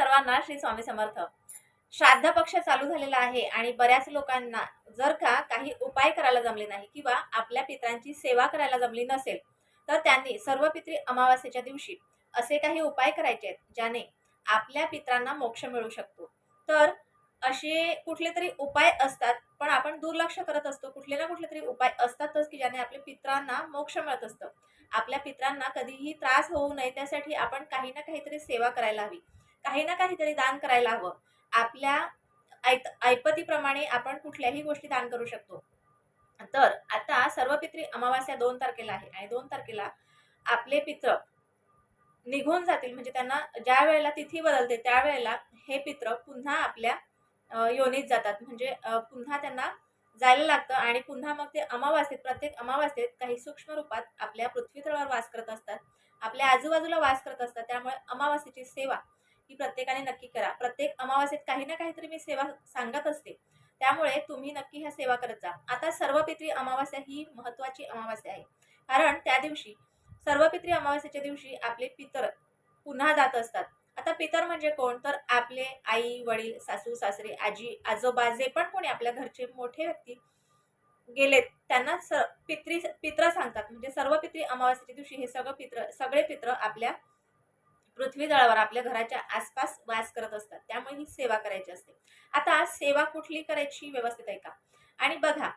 सर्वांना श्री स्वामी समर्थ. श्राद्ध पक्ष चालू झालेला आहे आणि बऱ्याच लोकांना जर का काही उपाय करायला जमले नाही किंवा आपल्या पित्रांची सेवा करायला जमली नसेल तर त्यांनी सर्व पित्री अमावास्येच्या दिवशी असे काही उपाय करायचे आहेत ज्याने आपल्या पित्रांना मोक्ष मिळू शकतो. तर असे कुठले तरी उपाय असतात पण आपण दुर्लक्ष करत असतो. कुठले ना कुठले तरी उपाय असतातच की ज्याने आपल्या पित्रांना मोक्ष मिळत असतं. आपल्या पित्रांना कधीही त्रास होऊ नये त्यासाठी आपण काही ना काहीतरी सेवा करायला हवी. काही ना काहीतरी दान करायला हवं. आपल्या ऐत ऐपतीप्रमाणे आपण कुठल्याही गोष्टी दान करू शकतो. तर आता सर्व पित्री अमावास्या दोन तारखेला आहे आणि दोन तारखेला आपले पित्र निघून जातील. म्हणजे त्यांना ज्या वेळेला तिथी बदलते त्यावेळेला हे पित्र पुन्हा आपल्या योनीत जातात. म्हणजे पुन्हा त्यांना जायला लागतं आणि पुन्हा मग ते अमावास्येत प्रत्येक अमावास्येत काही सूक्ष्म रूपात आपल्या पृथ्वीतळावर वास करत असतात. आपल्या आजूबाजूला वास करत असतात. त्यामुळे अमावास्येची सेवा ही प्रत्येकाने नक्की करा. प्रत्येक अमावास्येत काही ना काहीतरी मी सेवा सांगत असते. त्यामुळे तुम्ही नक्की ह्या सेवा करत जा. आता सर्वपित्री अमावास्या ही महत्वाची अमावास्या आहे. कारण त्या दिवशी सर्व पित्री दिवशी आपले पितर पुन्हा जात असतात. आता पितर म्हणजे कोण? तर आपले आई वडील सासू सासरे आजी आजोबा जे पण कोणी आपल्या घरचे मोठे व्यक्ती गेलेत त्यांना स पित्री पित्र सांगतात. म्हणजे सर्व पित्री अमावास्येच्या दिवशी हे सगळं पित्र सगळे पित्र आपल्या पृथ्वीतळावर आपल्या घराच्या आसपास वास करत असतात. त्यामुळे ही सेवा करायची असते. आता सेवा कुठली करायची व्यवस्थित आहे का? आणि बघा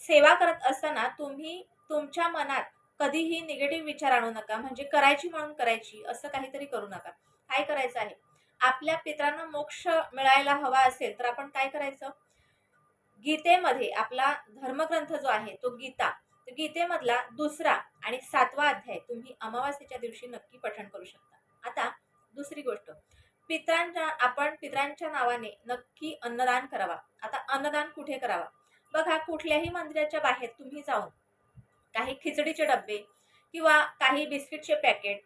सेवा करत असताना तुम्ही तुमच्या मनात कधीही निगेटिव्ह विचार आणू नका. म्हणजे करायची म्हणून करायची असं काहीतरी करू नका. काय करायचं आहे? आपल्या पित्रांना मोक्ष मिळायला हवा असेल तर आपण काय करायचं? गीतेमध्ये आपला धर्मग्रंथ जो आहे तो गीता गीतेमधला दुसरा आणि सातवा अध्याय तुम्ही अमावास्येच्या दिवशी नक्की पठण करू शकता. आता दुसरी गोष्ट. पित्रांच्या आपण पित्रांच्या नावाने नक्की अन्नदान करावा. आता अन्नदान कुठे करावा? बघा कुठल्याही मंदिराच्या बाहेर तुम्ही जाऊन काही खिचडीचे डबे किंवा काही बिस्किटचे पॅकेट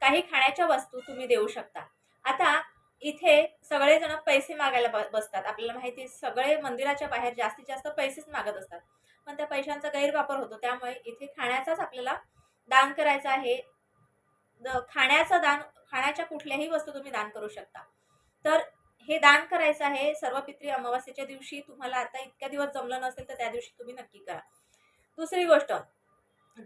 काही खाण्याच्या वस्तू तुम्ही देऊ शकता. आता इथे सगळेजण पैसे मागायला ब- बसतात. आपल्याला माहिती सगळे मंदिराच्या बाहेर जास्तीत जास्त पैसेच मागत असतात. पण त्या पैशांचा गैरवापर होतो. त्यामुळे इथे खाण्याचाच आपल्याला दान करायचं आहे. खाण्याचं दान खाण्याच्या कुठल्याही वस्तू तुम्ही दान करू शकता. तर हे दान करायचं आहे सर्व पित्री अमावास्येच्या दिवशी. तुम्हाला आता इतक्या दिवस जमलं नसेल तर त्या दिवशी तुम्ही नक्की करा. दुसरी गोष्ट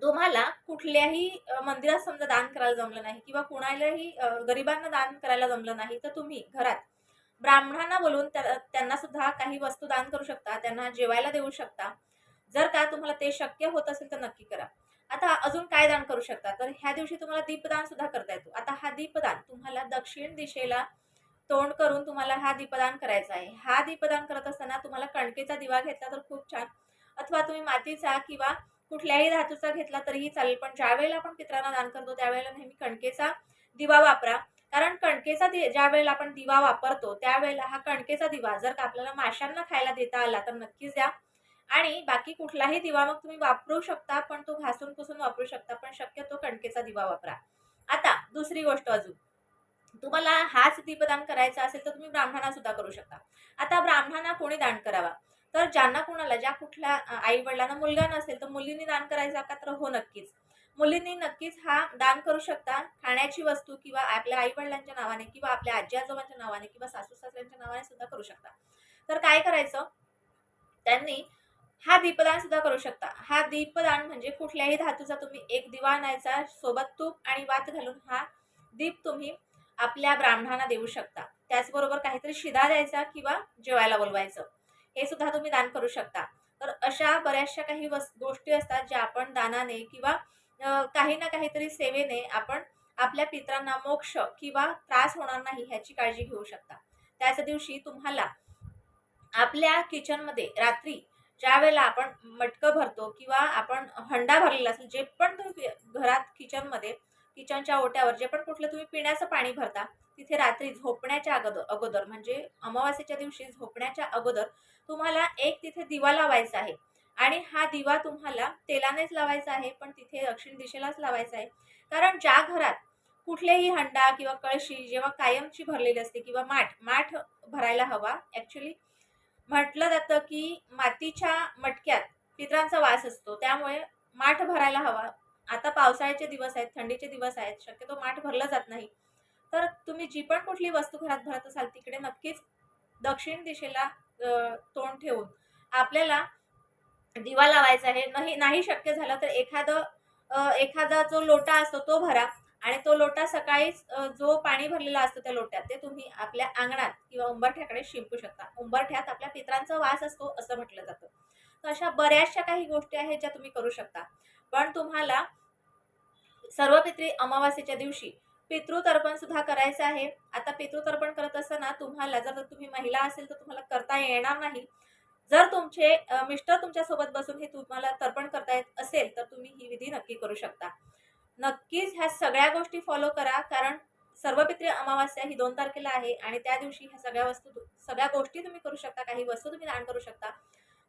तुम्हाला कुठल्याही मंदिरात समजा दान करायला जमलं नाही किंवा कुणालाही गरिबांना दान करायला जमलं नाही तर तुम्ही घरात ब्राह्मणांना बोलून त्यांना सुद्धा काही वस्तू दान करू शकता त्यांना जेवायला देऊ शकता. जर का तुम्हाला ते शक्य होत असेल तर नक्की करा. आता अजून काय दान करू शकता? तर ह्या दिवशी तुम्हाला दीपदान सुद्धा करता येतो. आता हा दीपदान तुम्हाला दक्षिण दिशेला तोंड करून तुम्हाला हा दीपदान करायचा आहे. हा दीपदान करत असताना तुम्हाला कणकेचा दिवा घेतला तर खूप छान. अथवा तुम्ही मातीचा किंवा कुठल्याही धातूचा घेतला तरीही चालेल. पण ज्यावेळेला आपण पित्रांना दान करतो त्यावेळेला नेहमी कणकेचा दिवा वापरा. कारण कणकेचा दि ज्या वेळेला आपण दिवा वापरतो त्यावेळेला हा कणकेचा दिवा जर का आपल्याला माशांना खायला देता आला तर नक्कीच द्या. आणि बाकी कुठलाही दिवा मग तुम्ही वापरू शकता पण तो घासून पुसून वापरू शकता पण शक्यतो कणकेचा दिवा वापरा. आता दुसरी गोष्ट अजून. तुम्हाला हाच दीपदान करायचा असेल तर तुम्ही ब्राह्मणांना सुद्धा करू शकता. आता ब्राह्मणांना कोणी दान करावा? तर ज्यांना कुणाला ज्या कुठल्या आई वडिलांना मुलगा नसेल तर मुलींनी दान करायचा का तर हो नक्कीच. मुलींनी नक्कीच हा दान करू शकता. खाण्याची वस्तू किंवा आपल्या आई वडिलांच्या नावाने किंवा आपल्या आजी आजोबांच्या नावाने किंवा सासू सासऱ्यांच्या नावाने सुद्धा करू शकता. तर काय करायचं? त्यांनी हा दीपदान सुद्धा करू शकता. हा दीपदान म्हणजे कुठल्याही धातूचा तुम्ही एक दिवा आणायचा सोबत तूप आणि वात घालून हा दीप तुम्ही आपल्या ब्राह्मणांना देऊ शकता. त्याचबरोबर काहीतरी शिदा द्यायचा किंवा जेवायला बोलवायचं. हे सुद्धा तुम्ही दान करू शकता. तर अशा बऱ्याचशा काही वस गोष्टी असतात ज्या आपण दानाने किंवा काही ना काहीतरी सेवेने आपण आपल्या पित्रांना मोक्ष किंवा त्रास होणार नाही ह्याची काळजी घेऊ शकता. त्याच दिवशी तुम्हाला आपल्या किचनमध्ये रात्री ज्या वेळेला आपण मटकं भरतो किंवा आपण हंडा भरलेला असेल जे पण तुम्ही घरात किचनमध्ये किचनच्या ओट्यावर जे पण कुठलं तुम्ही पिण्याचं पाणी भरता तिथे रात्री झोपण्याच्या अगोदर अगोदर म्हणजे अमावास्येच्या दिवशी झोपण्याच्या अगोदर तुम्हाला एक तिथे दिवा लावायचा आहे. आणि हा दिवा तुम्हाला तेलानेच लावायचा आहे पण तिथे दक्षिण दिशेलाच लावायचा आहे. कारण ज्या घरात कुठलेही हंडा किंवा कळशी जेव्हा कायमची भरलेली असते किंवा माठ माठ भरायला हवा ॲक्च्युली म्हटलं जातं की मातीच्या मटक्यात पित्रांचा वास असतो. त्यामुळे माठ भरायला हवा. आता पावसाळ्याचे दिवस आहेत थंडीचे दिवस आहेत शक्यतो माठ भरलं जात नाही. तर तुम्ही जी पण कुठली वस्तू घरात भरत असाल तिकडे नक्कीच दक्षिण दिशेला तोंड ठेवून आपल्याला दिवा लावायचा आहे. नाही नाही शक्य झालं तर एखादं एखादा जो लोटा असतो तो भरा. आणि तो लोटा सकाळीच जो पाणी भरलेला असतो त्या लोट्यात ते तुम्ही आपल्या अंगणात किंवा उंबरठ्याकडे शिंपू शकता. उंबरठ्यात आपल्या पित्रांचा वास असतो असं म्हटलं जातं. तर अशा बऱ्याचशा काही गोष्टी आहेत ज्या तुम्ही करू शकता. पण तुम्हाला सर्व पित्री अमावास्येच्या दिवशी पितृतर्पण सुद्धा करायचं आहे. आता पितृतर्पण करत असताना तुम्हाला जर तुम्ही महिला असेल तर तुम्हाला करता येणार नाही. जर तुमचे मिस्टर तुमच्यासोबत बसून हे तुम्हाला तर्पण करता येत असेल तर तुम्ही ही विधी नक्की करू शकता. नक्कीच ह्या सगळ्या गोष्टी फॉलो करा. कारण सर्वपित्री अमावास्या ही दोन तारखेला आहे आणि त्या दिवशी ह्या सगळ्या वस्तू सगळ्या गोष्टी तुम्ही करू शकता. काही वस्तू तुम्ही दान करू शकता.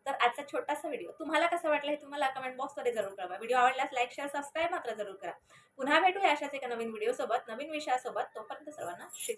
तर आजचा छोटासा व्हिडिओ तुम्हाला कसा वाटला हे तुम्हाला कमेंट बॉक्समध्ये जरूर कळवा. व्हिडिओ आवडल्यास लाईक शेअर सबस्क्राईब मात्र जरूर करा. पुन्हा भेटूया अशाच एका नवीन व्हिडिओसोबत नवीन विषयासोबत. तोपर्यंत सर्वांना शिक